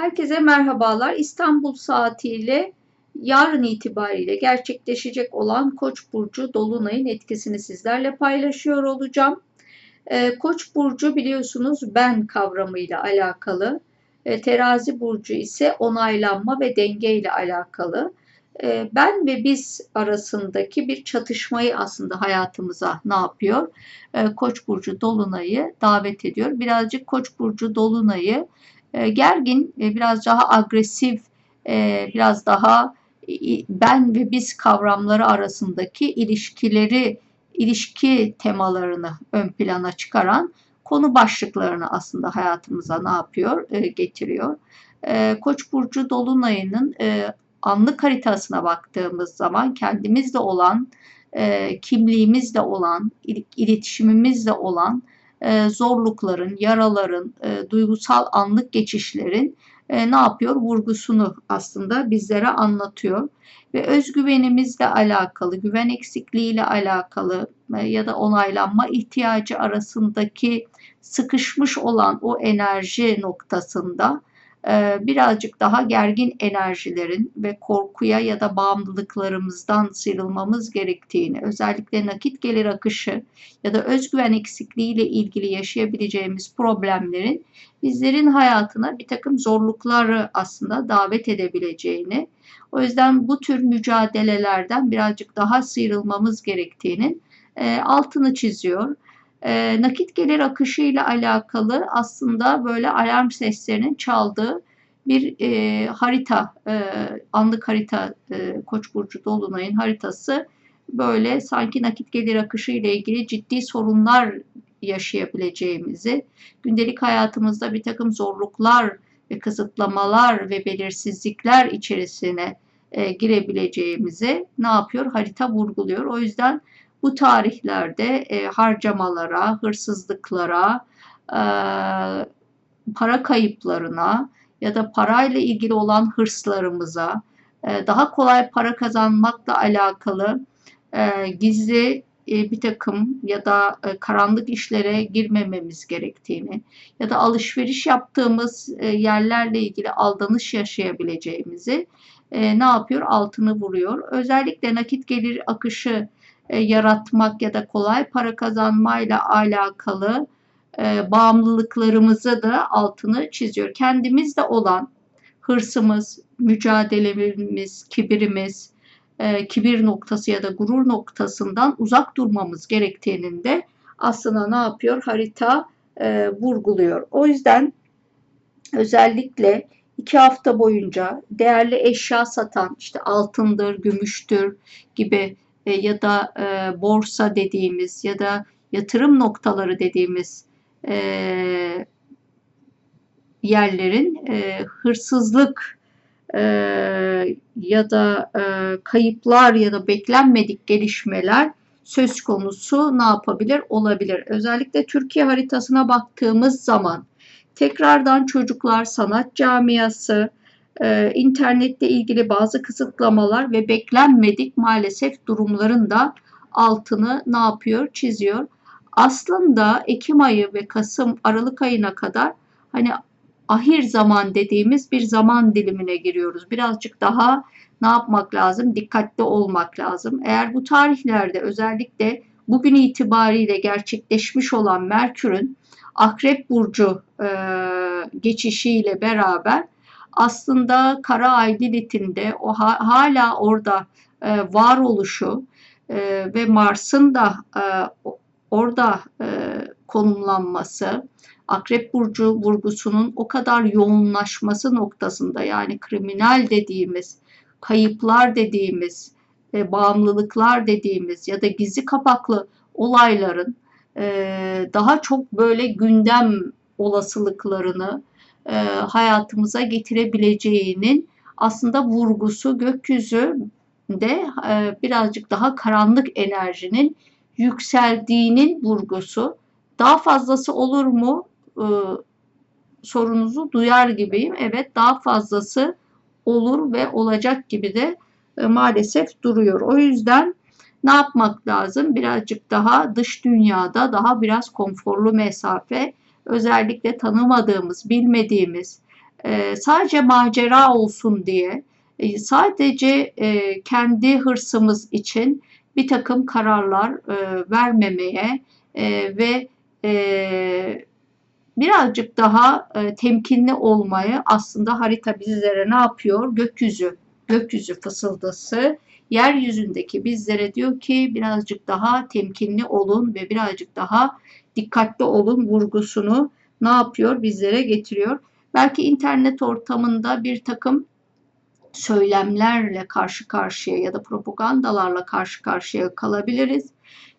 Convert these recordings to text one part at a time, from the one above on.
Herkese merhabalar. İstanbul saatiyle yarın itibariyle gerçekleşecek olan Koç burcu dolunayın etkisini sizlerle paylaşıyor olacağım. Ee, Koç burcu biliyorsunuz ben kavramıyla alakalı. Ee, terazi burcu ise onaylanma ve denge ile alakalı. Ee, ben ve biz arasındaki bir çatışmayı aslında hayatımıza ne yapıyor? Koç burcu dolunayı davet ediyor. Birazcık Koç burcu dolunayı e, gergin, e, biraz daha agresif, e, biraz daha ben ve biz kavramları arasındaki ilişkileri, ilişki temalarını ön plana çıkaran konu başlıklarını aslında hayatımıza ne yapıyor? Getiriyor. Koç burcu dolunayının anlık haritasına baktığımız zaman kendimizde olan, kimliğimizde olan, iletişimimizde olan e, zorlukların, yaraların, e, duygusal anlık geçişlerin e, ne yapıyor? Vurgusunu aslında bizlere anlatıyor. Ve özgüvenimizle alakalı, güven eksikliğiyle alakalı ya da onaylanma ihtiyacı arasındaki sıkışmış olan o enerji noktasında birazcık daha gergin enerjilerin ve korkuya ya da bağımlılıklarımızdan sıyrılmamız gerektiğini, özellikle nakit gelir akışı ya da özgüven eksikliği ile ilgili yaşayabileceğimiz problemlerin bizlerin hayatına bir takım zorlukları aslında davet edebileceğini, o yüzden bu tür mücadelelerden birazcık daha sıyrılmamız gerektiğinin e, altını çiziyor. E, nakit gelir akışı ile alakalı aslında böyle alarm seslerinin çaldığı bir e, harita, e, anlık harita e, Koç burcu dolunayın haritası böyle sanki nakit gelir akışı ile ilgili ciddi sorunlar yaşayabileceğimizi, gündelik hayatımızda bir takım zorluklar ve kısıtlamalar ve belirsizlikler içerisine e, girebileceğimizi ne yapıyor? Harita vurguluyor. O yüzden bu tarihlerde e, harcamalara, hırsızlıklara, e, para kayıplarına ya da parayla ilgili olan hırslarımıza, e, daha kolay para kazanmakla alakalı e, gizli e, bir takım ya da e, karanlık işlere girmememiz gerektiğini ya da alışveriş yaptığımız e, yerlerle ilgili aldanış yaşayabileceğimizi ne yapıyor? Altını vuruyor. Özellikle nakit gelir akışı e, yaratmak ya da kolay para kazanmayla alakalı e, bağımlılıklarımızı da altını çiziyor. Kendimizde olan hırsımız, mücadelemiz, kibirimiz, e, kibir noktası ya da gurur noktasından uzak durmamız gerektiğinin de aslında ne yapıyor? Harita vurguluyor. O yüzden özellikle iki hafta boyunca değerli eşya satan işte altındır, gümüştür gibi e, ya da e, borsa dediğimiz ya da yatırım noktaları dediğimiz e, yerlerin e, hırsızlık e, ya da e, kayıplar ya da beklenmedik gelişmeler söz konusu ne yapabilir? Olabilir. Özellikle Türkiye haritasına baktığımız zaman tekrardan çocuklar sanat camiası, e, ilgili bazı kısıtlamalar ve beklenmedik maalesef durumların da altını ne yapıyor? Çiziyor. Aslında Ekim ayı ve Kasım Aralık ayına kadar hani ahir zaman dediğimiz bir zaman dilimine giriyoruz. Birazcık daha ne yapmak lazım? Dikkatli olmak lazım. Eğer bu tarihlerde özellikle bugün itibariyle gerçekleşmiş olan Merkür'ün Akrep Burcu e, geçişiyle beraber aslında Kara Ay Lilith'in o ha, hala orada e, varoluşu e, ve Mars'ın da e, orada konumlanması, Akrep Burcu vurgusunun o kadar yoğunlaşması noktasında yani kriminal dediğimiz, kayıplar dediğimiz, e, bağımlılıklar dediğimiz ya da gizli kapaklı olayların e, daha çok böyle gündem olasılıklarını e, hayatımıza getirebileceğinin aslında vurgusu gökyüzü de e, birazcık daha karanlık enerjinin yükseldiğinin vurgusu. Daha fazlası olur mu e, sorunuzu duyar gibiyim. Evet daha fazlası olur ve olacak gibi de e, maalesef duruyor. O yüzden ne yapmak lazım? Birazcık daha dış dünyada daha biraz konforlu mesafe özellikle tanımadığımız, bilmediğimiz e, sadece macera olsun diye e, sadece e, kendi hırsımız için bir takım kararlar vermemeye ve birazcık daha temkinli olmayı aslında harita bizlere ne yapıyor? Gökyüzü, gökyüzü fısıldası yeryüzündeki bizlere diyor ki birazcık daha temkinli olun ve birazcık daha dikkatli olun vurgusunu ne yapıyor? Bizlere getiriyor. Belki internet ortamında bir takım söylemlerle karşı karşıya ya da propagandalarla karşı karşıya kalabiliriz.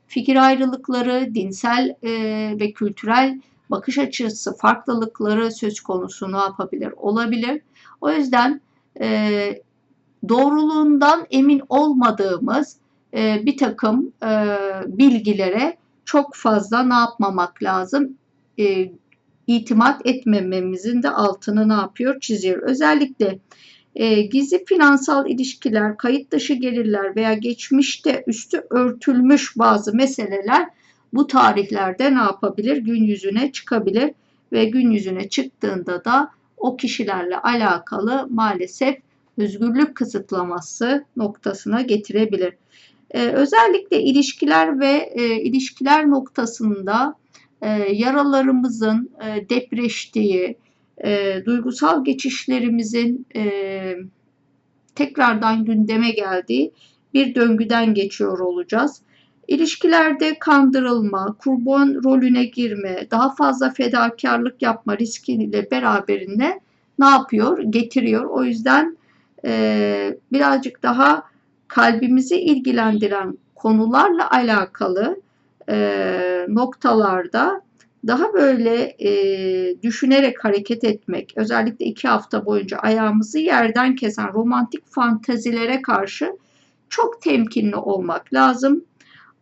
Fikir ayrılıkları, dinsel e, ve kültürel bakış açısı farklılıkları söz konusu ne yapabilir? Olabilir. O yüzden e, doğruluğundan emin olmadığımız e, bir takım bilgilere çok fazla ne yapmamak lazım? E, itimat etmememizin de altını ne yapıyor? Çiziyor. Özellikle e, gizli finansal ilişkiler, kayıt dışı gelirler veya geçmişte üstü örtülmüş bazı meseleler bu tarihlerde ne yapabilir? Gün yüzüne çıkabilir ve gün yüzüne çıktığında da o kişilerle alakalı maalesef özgürlük kısıtlaması noktasına getirebilir. Ee, özellikle ilişkiler ve e, ilişkiler noktasında e, yaralarımızın e, depreştiği, e, duygusal geçişlerimizin e, tekrardan gündeme geldiği bir döngüden geçiyor olacağız. İlişkilerde kandırılma, kurban rolüne girme, daha fazla fedakarlık yapma riskiyle beraberinde ne yapıyor? Getiriyor. O yüzden e, birazcık daha kalbimizi ilgilendiren konularla alakalı e, noktalarda daha böyle e, düşünerek hareket etmek, özellikle iki hafta boyunca ayağımızı yerden kesen romantik fantazilere karşı çok temkinli olmak lazım.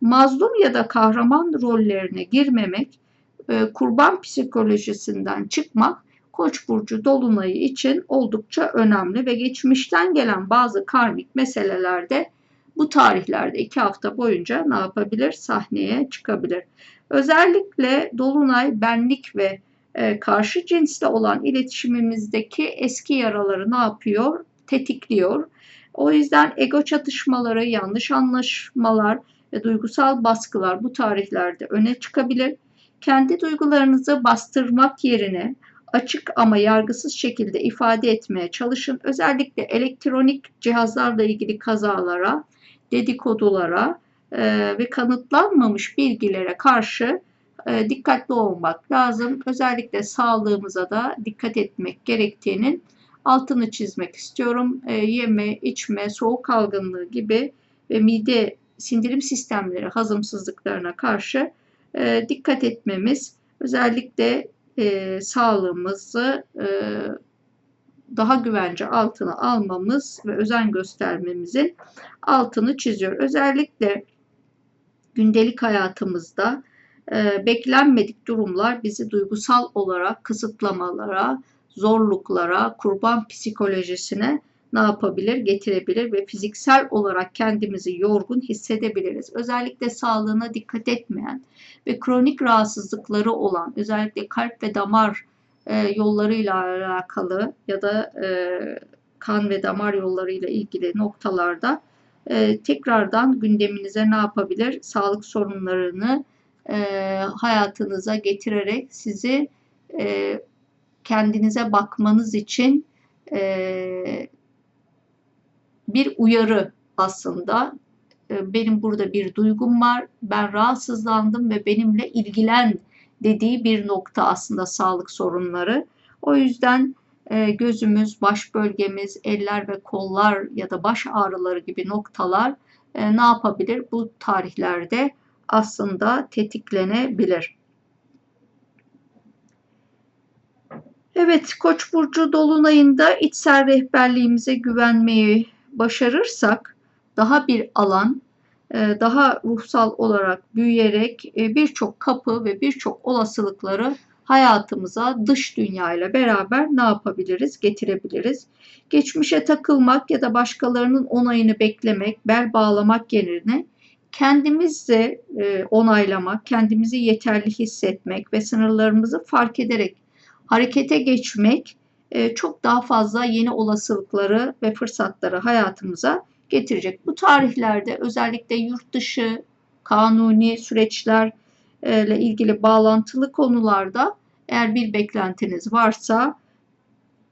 Mazlum ya da kahraman rollerine girmemek, e, kurban psikolojisinden çıkmak Koç burcu dolunayı için oldukça önemli ve geçmişten gelen bazı karmik meselelerde bu tarihlerde iki hafta boyunca ne yapabilir? Sahneye çıkabilir. Özellikle dolunay benlik ve e, karşı cinsle olan iletişimimizdeki eski yaraları ne yapıyor? Tetikliyor. O yüzden ego çatışmaları, yanlış anlaşmalar ve duygusal baskılar bu tarihlerde öne çıkabilir. Kendi duygularınızı bastırmak yerine açık ama yargısız şekilde ifade etmeye çalışın. Özellikle elektronik cihazlarla ilgili kazalara, dedikodulara e, ve kanıtlanmamış bilgilere karşı e, dikkatli olmak lazım. Özellikle sağlığımıza da dikkat etmek gerektiğinin altını çizmek istiyorum. E, yeme, içme, soğuk algınlığı gibi ve mide sindirim sistemleri hazımsızlıklarına karşı e, dikkat etmemiz özellikle e, sağlığımızı e, daha güvence altına almamız ve özen göstermemizin altını çiziyor. Özellikle gündelik hayatımızda e, beklenmedik durumlar bizi duygusal olarak kısıtlamalara, zorluklara, kurban psikolojisine ne yapabilir? Getirebilir ve fiziksel olarak kendimizi yorgun hissedebiliriz. Özellikle sağlığına dikkat etmeyen ve kronik rahatsızlıkları olan, özellikle kalp ve damar e, yollarıyla alakalı ya da e, kan ve damar yollarıyla ilgili noktalarda e, tekrardan gündeminize ne yapabilir? Sağlık sorunlarını e, hayatınıza getirerek sizi e, kendinize bakmanız için e, bir uyarı aslında. E, benim burada bir duygum var, ben rahatsızlandım ve benimle ilgilen dediği bir nokta aslında sağlık sorunları. O yüzden e, gözümüz, baş bölgemiz, eller ve kollar ya da baş ağrıları gibi noktalar e, ne yapabilir? Bu tarihlerde aslında tetiklenebilir. Evet, Koç burcu dolunayında içsel rehberliğimize güvenmeyi başarırsak daha bir alan, e, daha ruhsal olarak büyüyerek e, birçok kapı ve birçok olasılıkları hayatımıza dış dünya ile beraber ne yapabiliriz? Getirebiliriz. Geçmişe takılmak ya da başkalarının onayını beklemek, bel bağlamak yerine kendimizi e, onaylamak, kendimizi yeterli hissetmek ve sınırlarımızı fark ederek harekete geçmek çok daha fazla yeni olasılıkları ve fırsatları hayatımıza getirecek. Bu tarihlerde özellikle yurt dışı kanuni süreçlerle ilgili bağlantılı konularda eğer bir beklentiniz varsa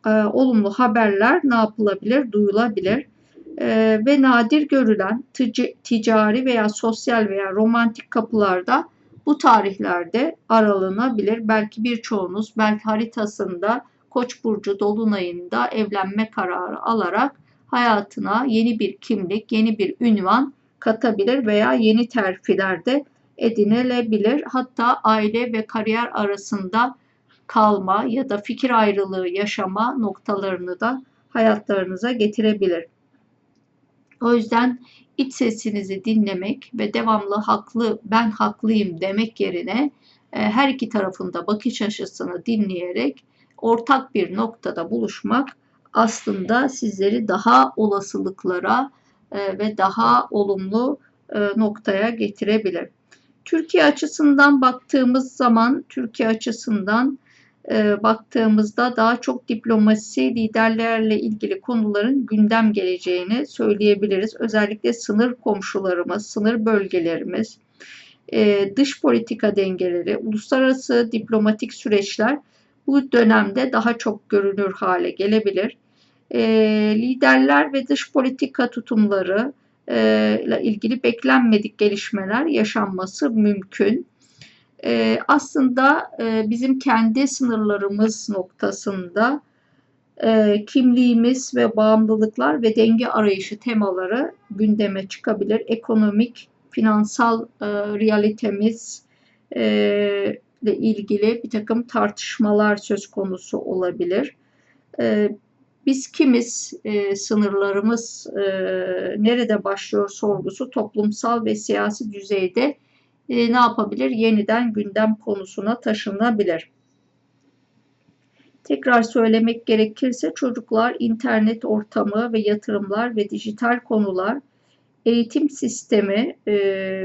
e, olumlu haberler ne yapılabilir? Duyulabilir. E, ve nadir görülen ticari veya sosyal veya romantik kapılarda bu tarihlerde aralanabilir. Belki birçoğunuz belki haritasında Koç burcu dolunayında evlenme kararı alarak hayatına yeni bir kimlik, yeni bir ünvan katabilir veya yeni terfilerde edinilebilir. Hatta aile ve kariyer arasında kalma ya da fikir ayrılığı yaşama noktalarını da hayatlarınıza getirebilir. O yüzden iç sesinizi dinlemek ve devamlı haklı ben haklıyım demek yerine e, her iki tarafında bakış açısını dinleyerek ortak bir noktada buluşmak aslında sizleri daha olasılıklara e, ve daha olumlu e, noktaya getirebilir. Türkiye açısından baktığımız zaman Türkiye açısından e, baktığımızda daha çok diplomasi, liderlerle ilgili konuların gündem geleceğini söyleyebiliriz. Özellikle sınır komşularımız, sınır bölgelerimiz, dış politika dengeleri, uluslararası diplomatik süreçler bu dönemde daha çok görünür hale gelebilir. E, liderler ve dış politika tutumları ile ilgili beklenmedik gelişmeler yaşanması mümkün e, aslında e, bizim kendi sınırlarımız noktasında e, kimliğimiz ve bağımlılıklar ve denge arayışı temaları gündeme çıkabilir. Ekonomik, finansal e, realitemiz e, ile ilgili bir takım tartışmalar söz konusu olabilir. E, biz kimiz, e, sınırlarımız e, nerede başlıyor sorgusu toplumsal ve siyasi düzeyde e, ne yapabilir? Yeniden gündem konusuna taşınabilir. Tekrar söylemek gerekirse çocuklar internet ortamı ve yatırımlar ve dijital konular, eğitim sistemi e,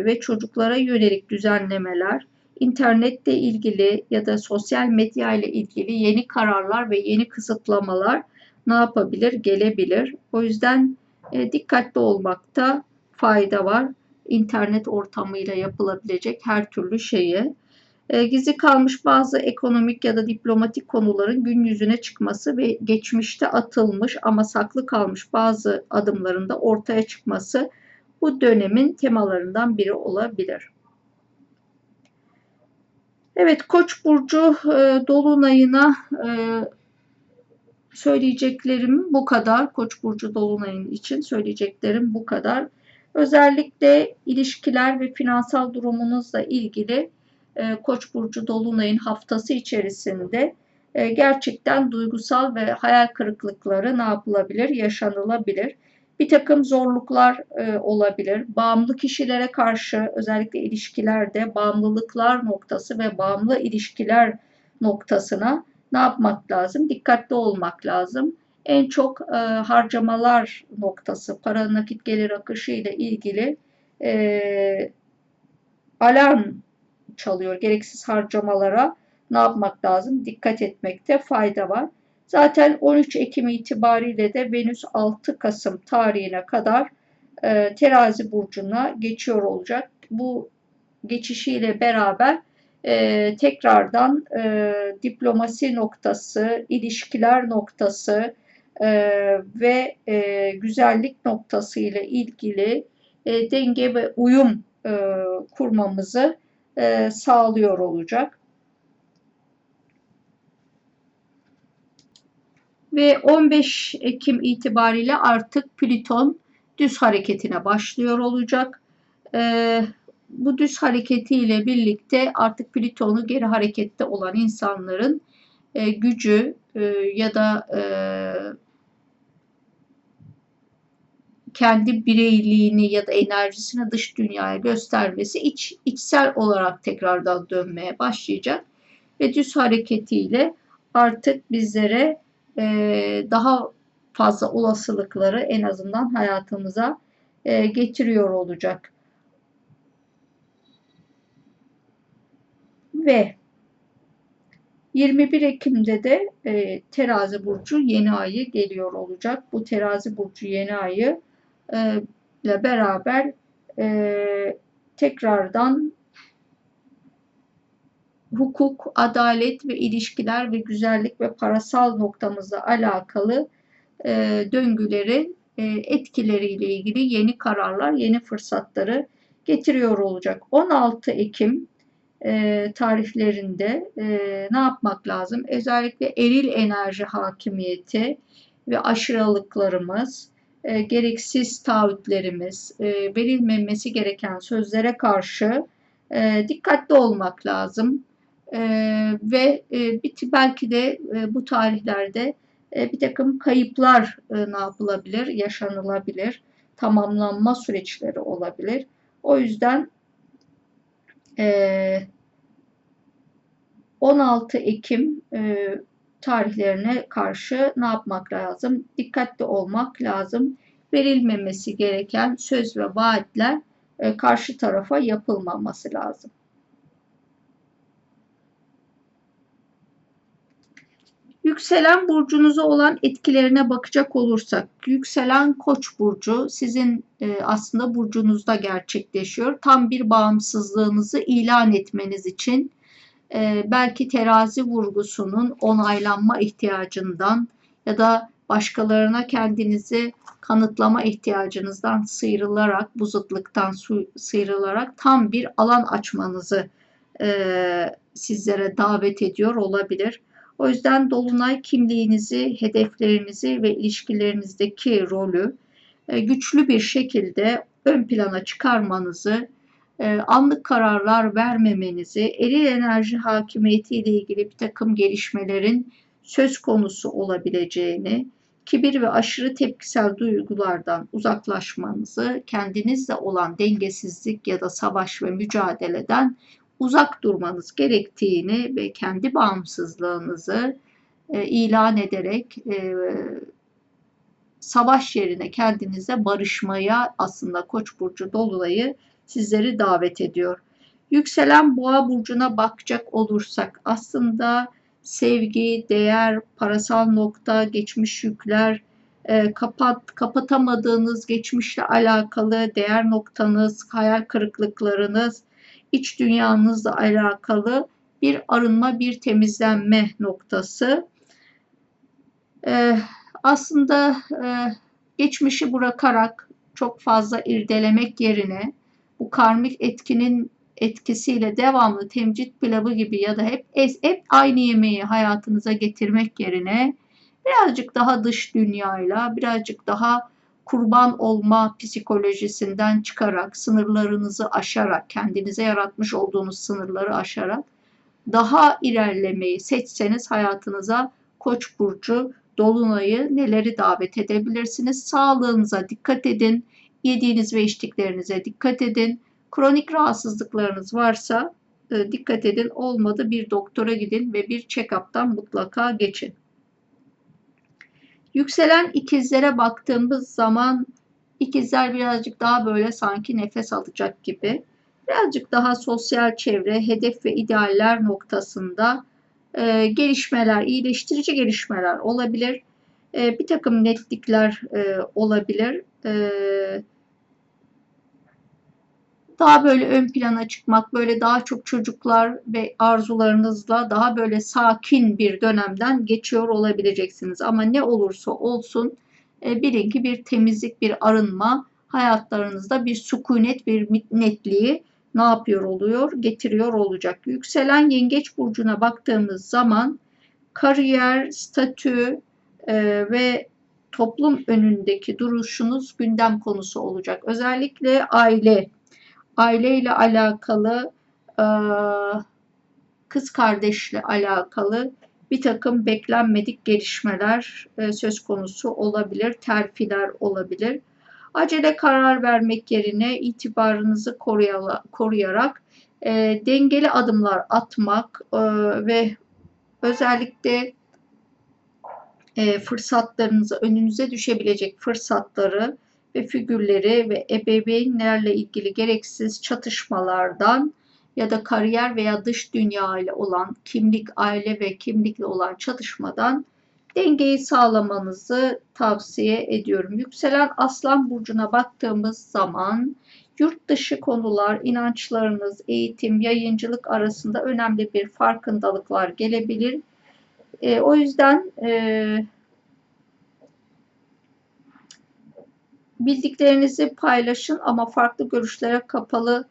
ve çocuklara yönelik düzenlemeler, internetle ilgili ya da sosyal medya ile ilgili yeni kararlar ve yeni kısıtlamalar ne yapabilir? Gelebilir. O yüzden e, dikkatli olmakta fayda var internet ortamıyla yapılabilecek her türlü şeyi. E, gizli kalmış bazı ekonomik ya da diplomatik konuların gün yüzüne çıkması ve geçmişte atılmış ama saklı kalmış bazı adımların da ortaya çıkması bu dönemin temalarından biri olabilir. Evet Koç burcu e, dolunayına e, söyleyeceklerim bu kadar. Koç burcu dolunayın için söyleyeceklerim bu kadar. Özellikle ilişkiler ve finansal durumunuzla ilgili e, Koç burcu dolunayın haftası içerisinde e, gerçekten duygusal ve hayal kırıklıkları ne yapılabilir? Yaşanılabilir. Bir takım zorluklar e, olabilir. Bağımlı kişilere karşı özellikle ilişkilerde bağımlılıklar noktası ve bağımlı ilişkiler noktasına ne yapmak lazım? Dikkatli olmak lazım en çok e, harcamalar noktası, para nakit gelir akışı ile ilgili e, alarm çalıyor. Gereksiz harcamalara ne yapmak lazım? Dikkat etmekte fayda var. Zaten 13 Ekim itibariyle de Venüs 6 Kasım tarihine kadar e, terazi burcuna geçiyor olacak. Bu geçişiyle beraber e, tekrardan e, diplomasi noktası, ilişkiler noktası, e, ve e, güzellik noktası ile ilgili e, denge ve uyum e, kurmamızı e, sağlıyor olacak. Ve 15 Ekim itibariyle artık Plüton düz hareketine başlıyor olacak. E, bu düz hareketiyle birlikte artık Plüton'u geri harekette olan insanların e, gücü e, ya da e, kendi bireyliğini ya da enerjisini dış dünyaya göstermesi iç, içsel olarak tekrardan dönmeye başlayacak. Ve düz hareketiyle artık bizlere e, daha fazla olasılıkları en azından hayatımıza e, getiriyor olacak. Ve 21 Ekim'de de e, Terazi burcu yeni ayı geliyor olacak. Bu Terazi burcu yeni ayı e, ile beraber e, tekrardan hukuk, adalet ve ilişkiler ve güzellik ve parasal noktamızla alakalı e, döngüleri e, etkileriyle ilgili yeni kararlar, yeni fırsatları getiriyor olacak. 16 Ekim e, tarihlerinde e, ne yapmak lazım? Özellikle eril enerji hakimiyeti ve aşırılıklarımız, e, gereksiz taahhütlerimiz, e, verilmemesi gereken sözlere karşı e, dikkatli olmak lazım. E, ve e, belki de e, bu tarihlerde e, bir takım kayıplar e, ne yapılabilir, yaşanılabilir, tamamlanma süreçleri olabilir. O yüzden 16 Ekim tarihlerine karşı ne yapmak lazım? Dikkatli olmak lazım. Verilmemesi gereken söz ve vaatler karşı tarafa yapılmaması lazım. Yükselen burcunuza olan etkilerine bakacak olursak, yükselen koç burcu sizin e, aslında burcunuzda gerçekleşiyor. Tam bir bağımsızlığınızı ilan etmeniz için e, belki terazi vurgusunun onaylanma ihtiyacından ya da başkalarına kendinizi kanıtlama ihtiyacınızdan sıyrılarak, bu zıtlıktan sıyrılarak tam bir alan açmanızı e, sizlere davet ediyor olabilir. O yüzden dolunay kimliğinizi, hedeflerinizi ve ilişkilerinizdeki rolü e, güçlü bir şekilde ön plana çıkarmanızı, e, anlık kararlar vermemenizi, eril enerji hakimiyeti ile ilgili bir takım gelişmelerin söz konusu olabileceğini, kibir ve aşırı tepkisel duygulardan uzaklaşmanızı, kendinizle olan dengesizlik ya da savaş ve mücadeleden uzak durmanız gerektiğini ve kendi bağımsızlığınızı e, ilan ederek e, savaş yerine kendinize barışmaya aslında Koç burcu dolunayı sizleri davet ediyor. Yükselen Boğa burcuna bakacak olursak aslında sevgi, değer, parasal nokta, geçmiş yükler, e, kapat kapatamadığınız geçmişle alakalı değer noktanız, hayal kırıklıklarınız, iç dünyanızla alakalı bir arınma, bir temizlenme noktası. Ee, aslında e, geçmişi bırakarak çok fazla irdelemek yerine bu karmik etkinin etkisiyle devamlı temcit pilavı gibi ya da hep hep aynı yemeği hayatınıza getirmek yerine birazcık daha dış dünyayla, birazcık daha kurban olma psikolojisinden çıkarak, sınırlarınızı aşarak, kendinize yaratmış olduğunuz sınırları aşarak daha ilerlemeyi seçseniz hayatınıza Koç burcu dolunayı neleri davet edebilirsiniz? Sağlığınıza dikkat edin. Yediğiniz ve içtiklerinize dikkat edin. Kronik rahatsızlıklarınız varsa e, dikkat edin. Olmadı bir doktora gidin ve bir check-up'tan mutlaka geçin. Yükselen ikizlere baktığımız zaman ikizler birazcık daha böyle sanki nefes alacak gibi. Birazcık daha sosyal çevre, hedef ve idealler noktasında e, gelişmeler, iyileştirici gelişmeler olabilir. E, bir takım netlikler e, olabilir. E, daha böyle ön plana çıkmak, böyle daha çok çocuklar ve arzularınızla daha böyle sakin bir dönemden geçiyor olabileceksiniz. Ama ne olursa olsun e, bilin ki bir temizlik, bir arınma hayatlarınızda bir sükunet, bir netliği ne yapıyor oluyor? Getiriyor olacak. Yükselen yengeç burcuna baktığımız zaman kariyer, statü e, ve toplum önündeki duruşunuz gündem konusu olacak. Özellikle aile aileyle alakalı, e, kız kardeşle alakalı bir takım beklenmedik gelişmeler e, söz konusu olabilir, terfiler olabilir. Acele karar vermek yerine itibarınızı koruyarak e, dengeli adımlar atmak ve özellikle fırsatlarınızı önünüze düşebilecek fırsatları ve figürleri ve ebeveynlerle ilgili gereksiz çatışmalardan ya da kariyer veya dış dünya ile olan kimlik, aile ve kimlikle olan çatışmadan dengeyi sağlamanızı tavsiye ediyorum. Yükselen Aslan burcuna baktığımız zaman yurt dışı konular, inançlarınız, eğitim, yayıncılık arasında önemli bir farkındalıklar gelebilir. E, o yüzden e, bildiklerinizi paylaşın ama farklı görüşlere kapalı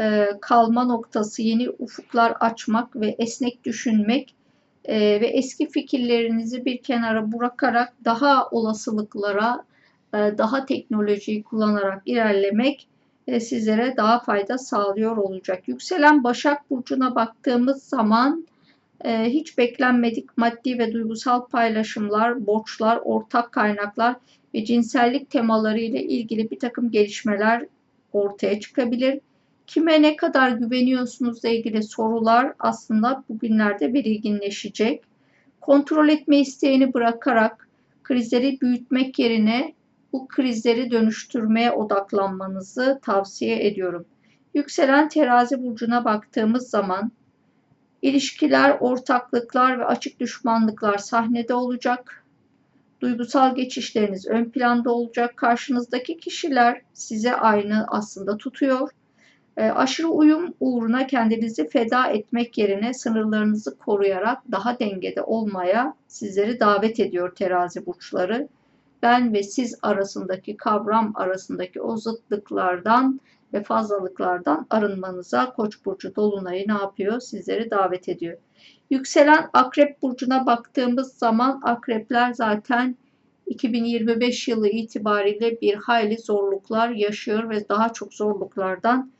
e, kalma noktası, yeni ufuklar açmak ve esnek düşünmek e, ve eski fikirlerinizi bir kenara bırakarak daha olasılıklara, e, daha teknolojiyi kullanarak ilerlemek e, sizlere daha fayda sağlıyor olacak. Yükselen Başak Burcu'na baktığımız zaman e, hiç beklenmedik maddi ve duygusal paylaşımlar, borçlar, ortak kaynaklar ve cinsellik temaları ile ilgili bir takım gelişmeler ortaya çıkabilir. Kime ne kadar güveniyorsunuzla ilgili sorular aslında bugünlerde belirginleşecek. Kontrol etme isteğini bırakarak krizleri büyütmek yerine bu krizleri dönüştürmeye odaklanmanızı tavsiye ediyorum. Yükselen terazi burcuna baktığımız zaman ilişkiler, ortaklıklar ve açık düşmanlıklar sahnede olacak. Duygusal geçişleriniz ön planda olacak. Karşınızdaki kişiler size aynı aslında tutuyor. E, aşırı uyum uğruna kendinizi feda etmek yerine sınırlarınızı koruyarak daha dengede olmaya sizleri davet ediyor terazi burçları ben ve siz arasındaki kavram arasındaki o zıtlıklardan ve fazlalıklardan arınmanıza Koç burcu dolunayı ne yapıyor? Sizleri davet ediyor. Yükselen Akrep burcuna baktığımız zaman akrepler zaten 2025 yılı itibariyle bir hayli zorluklar yaşıyor ve daha çok zorluklardan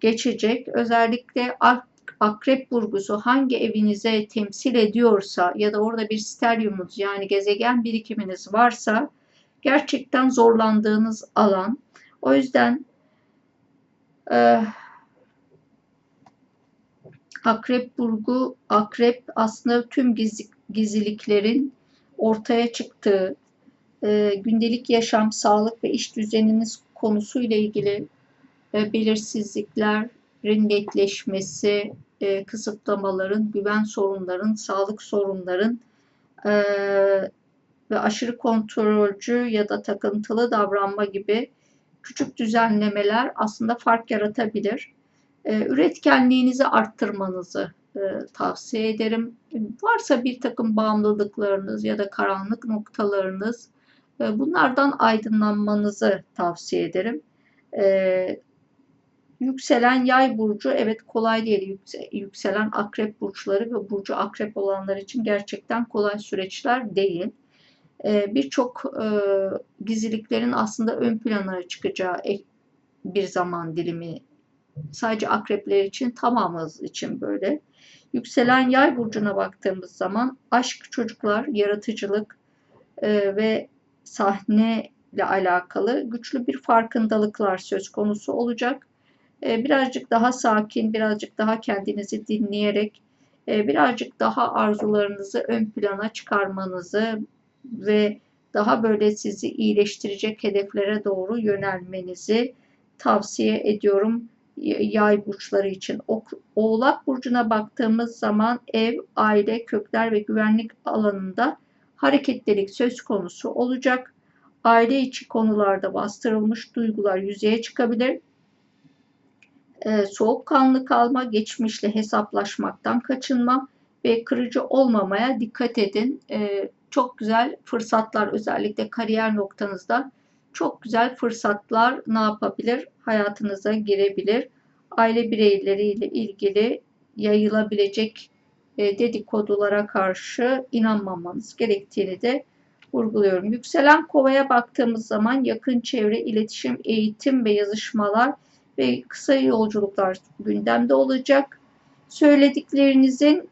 geçecek. Özellikle akrep burgusu hangi evinize temsil ediyorsa ya da orada bir steryumunuz yani gezegen birikiminiz varsa gerçekten zorlandığınız alan. O yüzden e, Akrep Burgu, Akrep aslında tüm gizli, gizliliklerin ortaya çıktığı, e, gündelik yaşam, sağlık ve iş düzeniniz konusuyla ilgili e, belirsizliklerin netleşmesi, e, kısıtlamaların, güven sorunların, sağlık sorunların e, ve aşırı kontrolcü ya da takıntılı davranma gibi küçük düzenlemeler aslında fark yaratabilir. Ee, üretkenliğinizi arttırmanızı e, tavsiye ederim. Varsa bir takım bağımlılıklarınız ya da karanlık noktalarınız e, bunlardan aydınlanmanızı tavsiye ederim. Ee, yükselen yay burcu evet kolay değil. Yükselen akrep burçları ve burcu akrep olanlar için gerçekten kolay süreçler değil. Birçok e, gizliliklerin aslında ön plana çıkacağı bir zaman dilimi sadece akrepler için tamamımız için böyle. Yükselen yay burcuna baktığımız zaman aşk, çocuklar, yaratıcılık e, ve sahne ile alakalı güçlü bir farkındalıklar söz konusu olacak. E, birazcık daha sakin, birazcık daha kendinizi dinleyerek, birazcık daha arzularınızı ön plana çıkarmanızı ve daha böyle sizi iyileştirecek hedeflere doğru yönelmenizi tavsiye ediyorum yay burçları için. Oğlak burcuna baktığımız zaman ev, aile, kökler ve güvenlik alanında hareketlilik söz konusu olacak. Aile içi konularda bastırılmış duygular yüzeye çıkabilir. Ee, soğukkanlı kalma, geçmişle hesaplaşmaktan kaçınma ve kırıcı olmamaya dikkat edin. Ee, çok güzel fırsatlar özellikle kariyer noktanızda çok güzel fırsatlar ne yapabilir? Hayatınıza girebilir. Aile bireyleriyle ilgili yayılabilecek e, dedikodulara karşı inanmamanız gerektiğini de vurguluyorum. Yükselen kovaya baktığımız zaman yakın çevre, iletişim, eğitim ve yazışmalar ve kısa yolculuklar gündemde olacak. Söylediklerinizin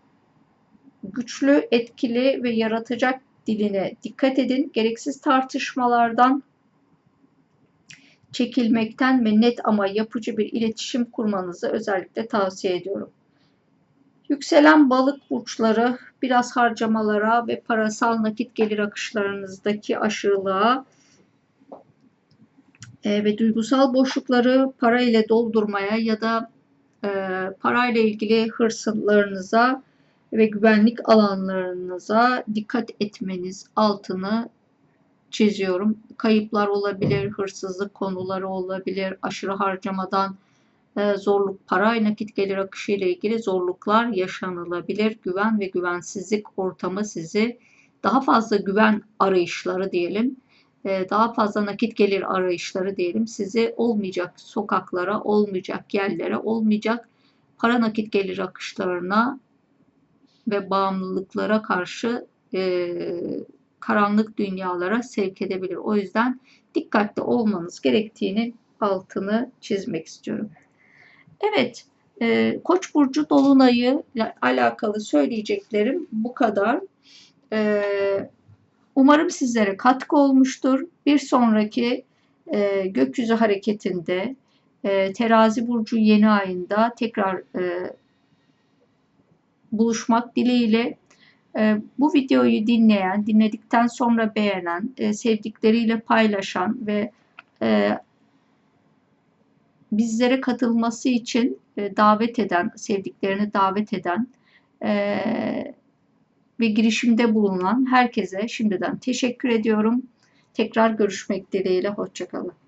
güçlü, etkili ve yaratacak diline dikkat edin. Gereksiz tartışmalardan çekilmekten ve net ama yapıcı bir iletişim kurmanızı özellikle tavsiye ediyorum. Yükselen balık burçları biraz harcamalara ve parasal nakit gelir akışlarınızdaki aşırılığa e, ve duygusal boşlukları para ile doldurmaya ya da e, parayla ilgili hırslarınıza ve güvenlik alanlarınıza dikkat etmeniz altını çiziyorum. Kayıplar olabilir, hırsızlık konuları olabilir, aşırı harcamadan e, zorluk, para nakit gelir akışı ile ilgili zorluklar yaşanılabilir. Güven ve güvensizlik ortamı sizi daha fazla güven arayışları diyelim, e, daha fazla nakit gelir arayışları diyelim sizi olmayacak sokaklara, olmayacak yerlere, olmayacak para nakit gelir akışlarına ve bağımlılıklara karşı e, karanlık dünyalara sevk edebilir. O yüzden dikkatli olmanız gerektiğini altını çizmek istiyorum. Evet, e, Koç burcu dolunayı ile alakalı söyleyeceklerim bu kadar. E, umarım sizlere katkı olmuştur. Bir sonraki e, gökyüzü hareketinde e, Terazi burcu yeni ayında tekrar e, buluşmak dileğiyle. E, bu videoyu dinleyen, dinledikten sonra beğenen, e, sevdikleriyle paylaşan ve e, bizlere katılması için e, davet eden, sevdiklerini davet eden ve girişimde bulunan herkese şimdiden teşekkür ediyorum. Tekrar görüşmek dileğiyle. Hoşçakalın.